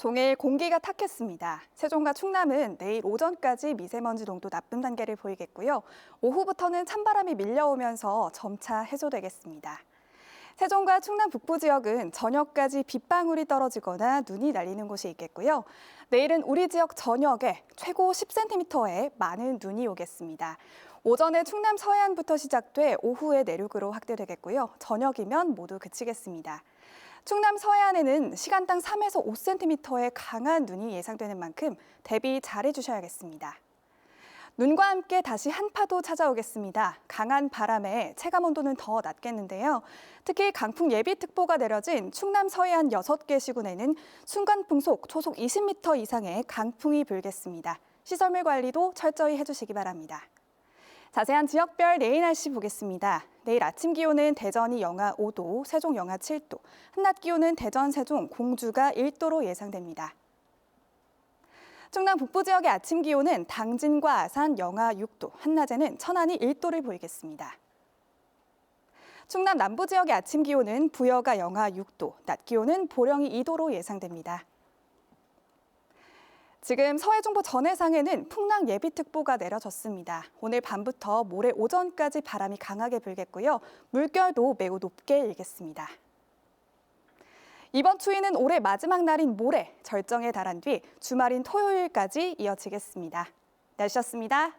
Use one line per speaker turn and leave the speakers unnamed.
종일 공기가 탁했습니다. 세종과 충남은 내일 오전까지 미세먼지 농도 나쁨 단계를 보이겠고요. 오후부터는 찬바람이 밀려오면서 점차 해소되겠습니다. 세종과 충남 북부 지역은 저녁까지 빗방울이 떨어지거나 눈이 날리는 곳이 있겠고요. 내일은 우리 지역 전역에 최고 10cm의 많은 눈이 오겠습니다. 오전에 충남 서해안부터 시작돼 오후에 내륙으로 확대되겠고요. 저녁이면 모두 그치겠습니다. 충남 서해안에는 시간당 3에서 5cm의 강한 눈이 예상되는 만큼 대비 잘해 주셔야겠습니다. 눈과 함께 다시 한파도 찾아오겠습니다. 강한 바람에 체감 온도는 더 낮겠는데요. 특히 강풍 예비특보가 내려진 충남 서해안 6개 시군에는 순간 풍속 초속 20m 이상의 강풍이 불겠습니다. 시설물 관리도 철저히 해주시기 바랍니다. 자세한 지역별 내일 날씨 보겠습니다. 내일 아침 기온은 대전이 영하 5도, 세종 영하 7도, 한낮 기온은 대전, 세종, 공주가 1도로 예상됩니다. 충남 북부 지역의 아침 기온은 당진과 아산 영하 6도, 한낮에는 천안이 1도를 보이겠습니다. 충남 남부 지역의 아침 기온은 부여가 영하 6도, 낮 기온은 보령이 2도로 예상됩니다. 지금 서해중부 전해상에는 풍랑 예비특보가 내려졌습니다. 오늘 밤부터 모레 오전까지 바람이 강하게 불겠고요. 물결도 매우 높게 일겠습니다. 이번 추위는 올해 마지막 날인 모레 절정에 달한 뒤 주말인 토요일까지 이어지겠습니다. 날씨였습니다.